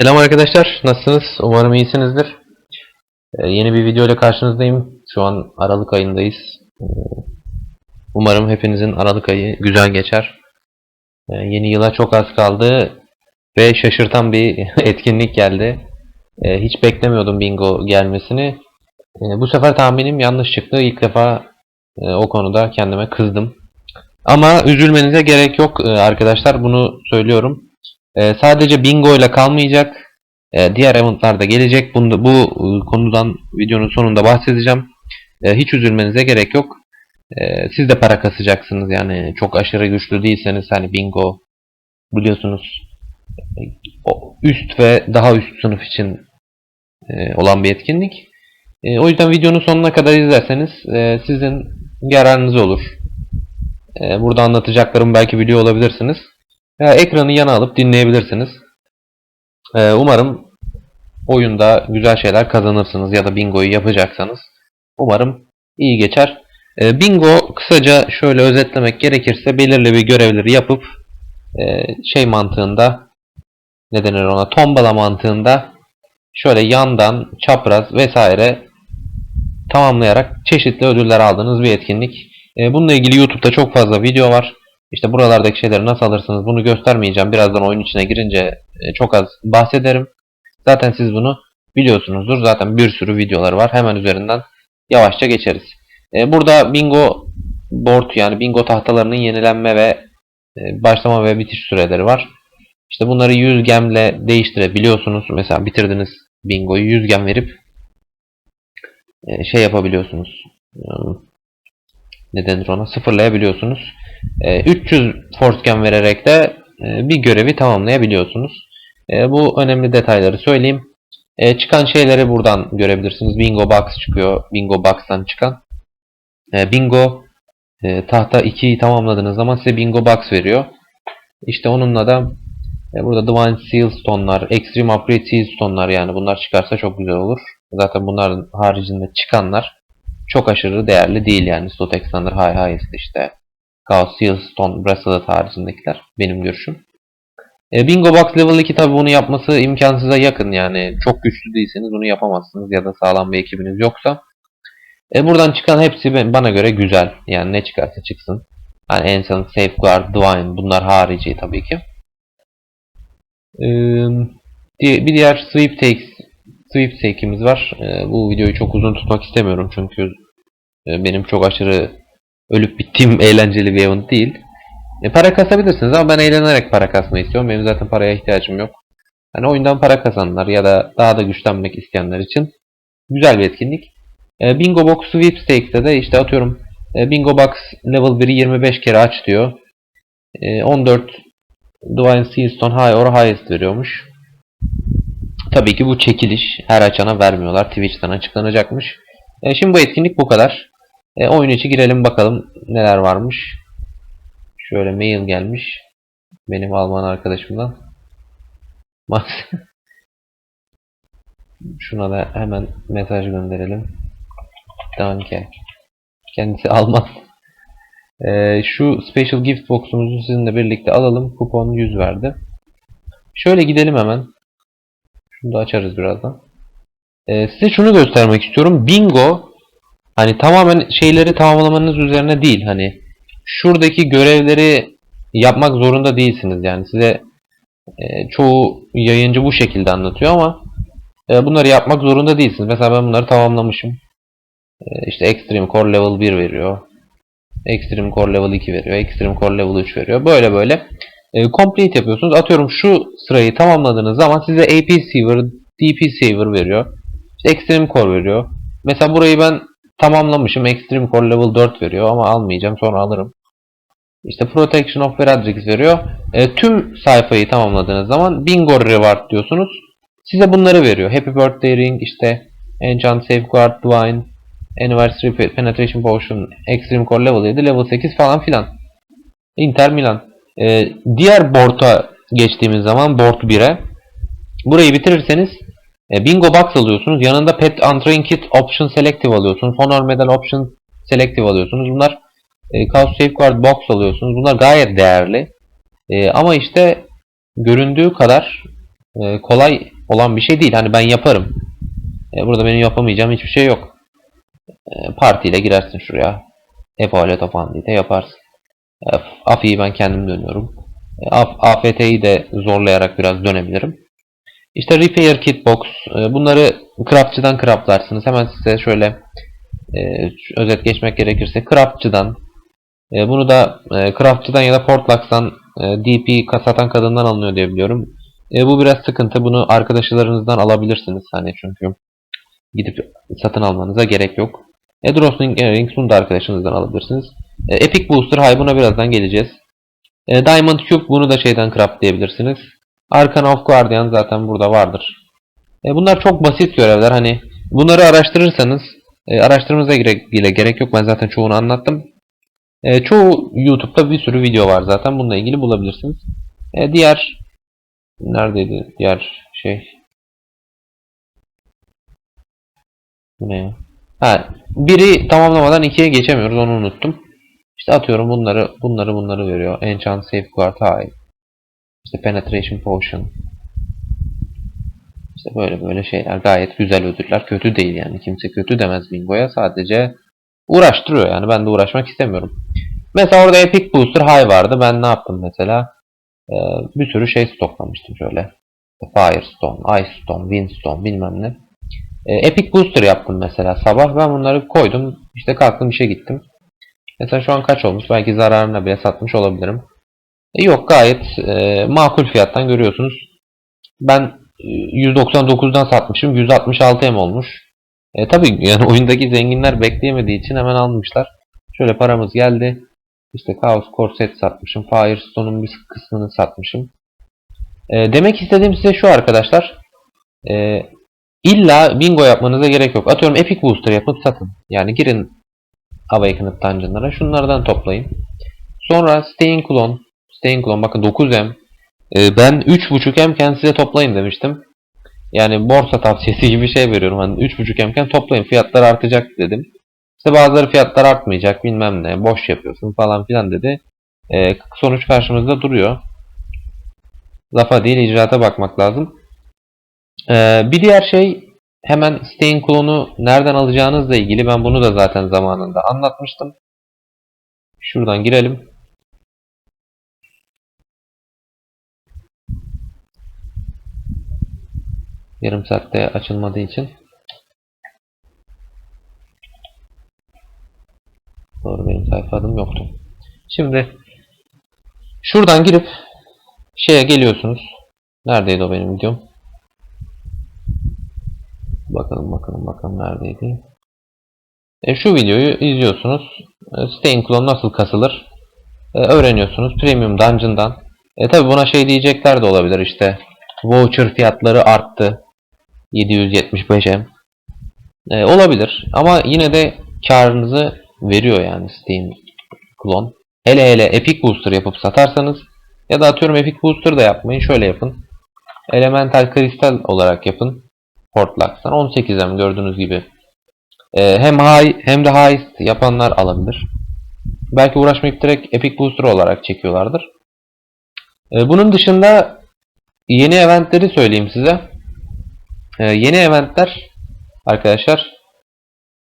Selam arkadaşlar, nasılsınız? Umarım iyisinizdir. Ee, yeni bir video ile karşınızdayım. Şu an Aralık ayındayız. Ee, umarım hepinizin Aralık ayı güzel geçer. Ee, yeni yıla çok az kaldı ve şaşırtan bir etkinlik geldi. Ee, hiç beklemiyordum bingo gelmesini. Ee, bu sefer tahminim yanlış çıktı. İlk defa e, o konuda kendime kızdım. Ama üzülmenize gerek yok e, arkadaşlar. Bunu söylüyorum. Ee, sadece bingo ile kalmayacak. Ee, diğer eventlar da gelecek. Bunu, bu e, konudan videonun sonunda bahsedeceğim. Ee, hiç üzülmenize gerek yok. Ee, siz de para kasacaksınız yani çok aşırı güçlü değilseniz hani bingo biliyorsunuz e, üst ve daha üst sınıf için e, olan bir etkinlik. E, o yüzden videonun sonuna kadar izlerseniz e, sizin yararınız olur. E, burada anlatacaklarımı belki biliyor olabilirsiniz. Ya, ekranı yana alıp dinleyebilirsiniz. Ee, umarım oyunda güzel şeyler kazanırsınız ya da bingoyu yapacaksanız. Umarım iyi geçer. Ee, bingo kısaca şöyle özetlemek gerekirse belirli bir görevleri yapıp e, şey mantığında ne denir ona tombala mantığında şöyle yandan çapraz vesaire tamamlayarak çeşitli ödüller aldığınız bir etkinlik. Ee, bununla ilgili YouTube'da çok fazla video var. İşte buralardaki şeyleri nasıl alırsınız bunu göstermeyeceğim. Birazdan oyun içine girince e, çok az bahsederim. Zaten siz bunu biliyorsunuzdur. Zaten bir sürü videoları var. Hemen üzerinden yavaşça geçeriz. E, Burada bingo board yani bingo tahtalarının yenilenme ve e, başlama ve bitiş süreleri var. İşte bunları 100 gemle değiştirebiliyorsunuz. Mesela bitirdiniz bingoyu 100 gem verip şey yapabiliyorsunuz. Ne denir ona? Sıfırlayabiliyorsunuz. E, 300 force gem vererek de e, bir görevi tamamlayabiliyorsunuz. E, bu önemli detayları söyleyeyim. E, çıkan şeyleri buradan görebilirsiniz. Bingo Box çıkıyor. Bingo Box'tan çıkan. E, bingo e, tahta 2'yi tamamladığınız zaman size Bingo Box veriyor. İşte onunla da e, burada Divine Seal Stone'lar, Extreme Upgrade Seal Stone'lar yani bunlar çıkarsa çok güzel olur. Zaten bunların haricinde çıkanlar çok aşırı değerli değil yani. Slot Extender High Highest işte. Chaos Seal Stone Bracelet haricindekiler. Benim görüşüm. E, Bingo Box Level 2 tabi bunu yapması imkansıza yakın yani. Çok güçlü değilseniz bunu yapamazsınız ya da sağlam bir ekibiniz yoksa. E, buradan çıkan hepsi bana göre güzel. Yani ne çıkarsa çıksın. Hani Ancient, Safeguard, Divine bunlar harici tabii ki. E, di- bir diğer Sweepstakes Sweepstake'imiz var. E, bu videoyu çok uzun tutmak istemiyorum çünkü e, benim çok aşırı ölüp bittiğim eğlenceli bir event değil. E, para kasabilirsiniz ama ben eğlenerek para kasmayı istiyorum. Benim zaten paraya ihtiyacım yok. Hani oyundan para kazananlar ya da daha da güçlenmek isteyenler için güzel bir etkinlik. E, Bingo Box Sweepstakes'te de işte atıyorum e, Bingo Box level 1'i 25 kere aç diyor. E, 14 Divine Seastone High or Highest veriyormuş. Tabii ki bu çekiliş. Her açana vermiyorlar. Twitch'ten açıklanacakmış. E, şimdi bu etkinlik bu kadar. E, oyun içi girelim bakalım neler varmış. Şöyle mail gelmiş. Benim Alman arkadaşımdan. Şuna da hemen mesaj gönderelim. Danke. Kendisi Alman. E, şu Special Gift Box'umuzu sizinle birlikte alalım. Kupon 100 verdi. Şöyle gidelim hemen. Şunu da açarız birazdan. E, size şunu göstermek istiyorum. Bingo hani tamamen şeyleri tamamlamanız üzerine değil. Hani şuradaki görevleri yapmak zorunda değilsiniz. Yani size e, çoğu yayıncı bu şekilde anlatıyor ama e, bunları yapmak zorunda değilsiniz. Mesela ben bunları tamamlamışım. E, işte Extreme Core Level 1 veriyor. Extreme Core Level 2 veriyor. Extreme Core Level 3 veriyor. Böyle böyle e, complete yapıyorsunuz. Atıyorum şu sırayı tamamladığınız zaman size AP Saver, DP Saver veriyor. İşte Extreme Core veriyor. Mesela burayı ben tamamlamışım. Extreme Core Level 4 veriyor ama almayacağım. Sonra alırım. İşte Protection of Veradrix veriyor. E, tüm sayfayı tamamladığınız zaman Bingo Reward diyorsunuz. Size bunları veriyor. Happy Birthday Ring, işte Enchant Safeguard, Divine, Anniversary Pe- Penetration Potion, Extreme Core Level 7, Level 8 falan filan. Inter Milan. E, diğer board'a geçtiğimiz zaman board 1'e burayı bitirirseniz e, Bingo Box alıyorsunuz. Yanında Pet Untrain Kit Option Selective alıyorsunuz. Honor Medal Option Selective alıyorsunuz. Bunlar e, Chaos Safeguard Box alıyorsunuz. Bunlar gayet değerli. E, ama işte göründüğü kadar e, kolay olan bir şey değil. Hani ben yaparım. E, burada benim yapamayacağım hiçbir şey yok. E, partiyle girersin şuraya. Epalet de yaparsın. E, AFI'yi ben kendim dönüyorum. E, AFT'yi de zorlayarak biraz dönebilirim. İşte Repair Kit Box. e, bunları craftçıdan craftlarsınız. Hemen size şöyle e, özet geçmek gerekirse craftçıdan e, bunu da e, craftçıdan ya da Portlax'tan e, DP satan kadından alınıyor diye biliyorum. E, bu biraz sıkıntı. Bunu arkadaşlarınızdan alabilirsiniz. Hani çünkü gidip satın almanıza gerek yok. Edrosling Earrings bunu da arkadaşınızdan alabilirsiniz. E, Epic Booster High buna birazdan geleceğiz. E, Diamond Cube bunu da şeyden craftlayabilirsiniz. Arcana of Guardian zaten burada vardır. E, bunlar çok basit görevler. Hani bunları araştırırsanız e, araştırmanıza bile gerek yok. Ben zaten çoğunu anlattım. E, çoğu YouTube'da bir sürü video var zaten. Bununla ilgili bulabilirsiniz. E, diğer neredeydi diğer şey? Ne? Ha, biri tamamlamadan ikiye geçemiyoruz. Onu unuttum. İşte atıyorum bunları bunları bunları veriyor. Enchant Safeguard High. İşte Penetration Potion. İşte böyle böyle şeyler. Gayet güzel ödüller. Kötü değil yani. Kimse kötü demez Bingo'ya. Sadece uğraştırıyor yani. Ben de uğraşmak istemiyorum. Mesela orada Epic Booster High vardı. Ben ne yaptım mesela? Ee, bir sürü şey stoklamıştım şöyle. Firestone, Ice Stone, Windstone bilmem ne. Ee, Epic Booster yaptım mesela sabah. Ben bunları koydum. İşte kalktım işe gittim. Mesela şu an kaç olmuş? Belki zararına bile satmış olabilirim. E, yok gayet e, makul fiyattan görüyorsunuz. Ben e, 199'dan satmışım. 166 M olmuş. E, tabii yani oyundaki zenginler bekleyemediği için hemen almışlar. Şöyle paramız geldi. İşte Chaos Core set satmışım. Firestone'un bir kısmını satmışım. E, demek istediğim size şu arkadaşlar. E, illa bingo yapmanıza gerek yok. Atıyorum Epic Booster yapıp satın. Yani girin Awakened Dungeon'lara. Şunlardan toplayın. Sonra Staying Clone. Staying Clone bakın 9M. Ee, ben 3.5 M'ken size toplayın demiştim. Yani borsa tavsiyesi gibi bir şey veriyorum. Hani 3.5 M'ken toplayın. Fiyatlar artacak dedim. İşte bazıları fiyatlar artmayacak bilmem ne. Boş yapıyorsun falan filan dedi. Ee, sonuç karşımızda duruyor. Lafa değil icraata bakmak lazım. Ee, bir diğer şey hemen Staying Clone'u nereden alacağınızla ilgili ben bunu da zaten zamanında anlatmıştım. Şuradan girelim. Yarım saatte açılmadığı için. Doğru benim sayfa adım yoktu. Şimdi şuradan girip şeye geliyorsunuz. Neredeydi o benim videom? Bakalım bakalım bakalım neredeydi? E, şu videoyu izliyorsunuz. E, Staying Clone nasıl kasılır? E, öğreniyorsunuz. Premium Dungeon'dan. E tabi buna şey diyecekler de olabilir işte. Voucher fiyatları arttı. 775M. E, olabilir. Ama yine de karınızı veriyor yani Steam Clone. Hele hele Epic Booster yapıp satarsanız ya da atıyorum Epic Booster da yapmayın. Şöyle yapın. Elemental Kristal olarak yapın. Portlax'tan 18'e gördüğünüz gibi. Ee, hem high hem de high yapanlar alabilir. Belki uğraşmayıp direkt Epic Booster olarak çekiyorlardır. Ee, bunun dışında yeni eventleri söyleyeyim size. Ee, yeni eventler arkadaşlar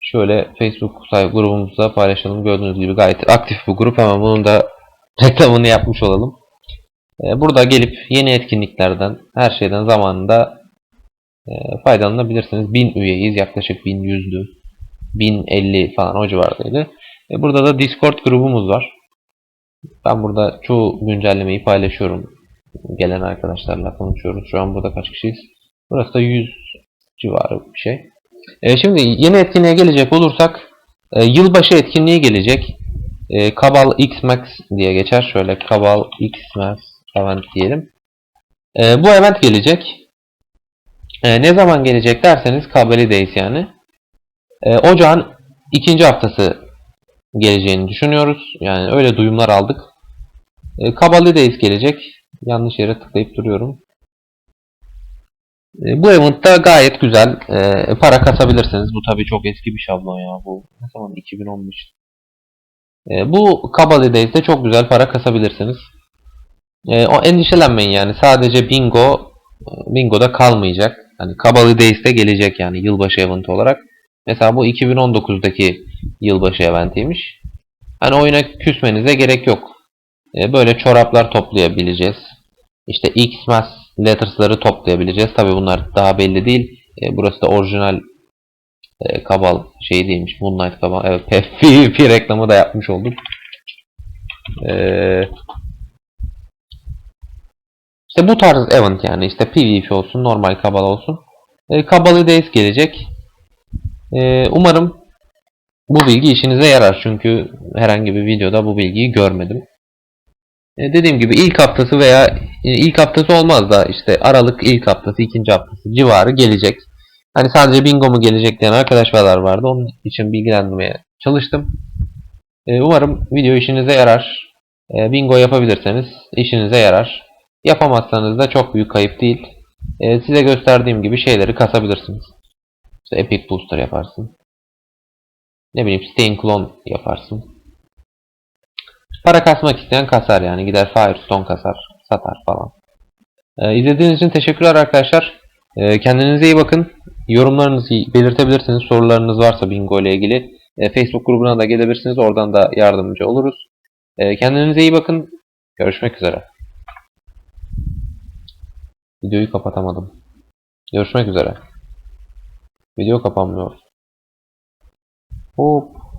şöyle Facebook grubumuzda paylaşalım. Gördüğünüz gibi gayet aktif bu grup. Hemen bunun da reklamını yapmış olalım. Ee, burada gelip yeni etkinliklerden her şeyden zamanında e, faydalanabilirsiniz. 1000 üyeyiz. Yaklaşık 1100'lü. 1050 falan o civardaydı. E, burada da Discord grubumuz var. Ben burada çoğu güncellemeyi paylaşıyorum. Gelen arkadaşlarla konuşuyoruz. Şu an burada kaç kişiyiz? Burası da 100 civarı bir şey. E, şimdi yeni etkinliğe gelecek olursak e, yılbaşı etkinliği gelecek. E, Kabal X Max diye geçer. Şöyle Kabal X Max event diyelim. E, bu event gelecek. E, ne zaman gelecek derseniz Kabali Days yani. E, ocağın ikinci haftası geleceğini düşünüyoruz. Yani öyle duyumlar aldık. E, Kabali Days gelecek. Yanlış yere tıklayıp duruyorum. E, bu eventta gayet güzel e, para kasabilirsiniz. Bu tabii çok eski bir şablon ya. Bu ne zaman 2015. E, bu Kabali Days'te çok güzel para kasabilirsiniz. E, o endişelenmeyin yani. Sadece bingo e, Bingo'da kalmayacak. Hani Kabalı Days'te gelecek yani yılbaşı eventi olarak. Mesela bu 2019'daki yılbaşı eventiymiş. Hani oyuna küsmenize gerek yok. E, böyle çoraplar toplayabileceğiz. İşte Xmas letters'ları toplayabileceğiz. Tabi bunlar daha belli değil. E, burası da orijinal e, Kabal şey değilmiş. Moonlight Kabal. Evet PvP reklamı da yapmış olduk. Eee işte bu tarz event yani işte PvP olsun, normal Kabal olsun. E, Kabalı Days gelecek. E, umarım bu bilgi işinize yarar çünkü herhangi bir videoda bu bilgiyi görmedim. E, dediğim gibi ilk haftası veya e, ilk haftası olmaz da işte Aralık ilk haftası, ikinci haftası civarı gelecek. Hani sadece bingo mu gelecek diyen arkadaşlar vardı. Onun için bilgilendirmeye çalıştım. E, umarım video işinize yarar. Bingo yapabilirseniz işinize yarar. Yapamazsanız da çok büyük kayıp değil. Size gösterdiğim gibi şeyleri kasabilirsiniz. İşte Epic Booster yaparsın. Ne bileyim Stain Clone yaparsın. Para kasmak isteyen kasar yani. Gider Firestone kasar, satar falan. E, izlediğiniz için teşekkürler arkadaşlar. E, kendinize iyi bakın. Yorumlarınızı belirtebilirsiniz. Sorularınız varsa bingo ile ilgili. E, Facebook grubuna da gelebilirsiniz. Oradan da yardımcı oluruz. E, kendinize iyi bakın. Görüşmek üzere. Videoyu kapatamadım. Görüşmek üzere. Video kapanmıyor. Hop.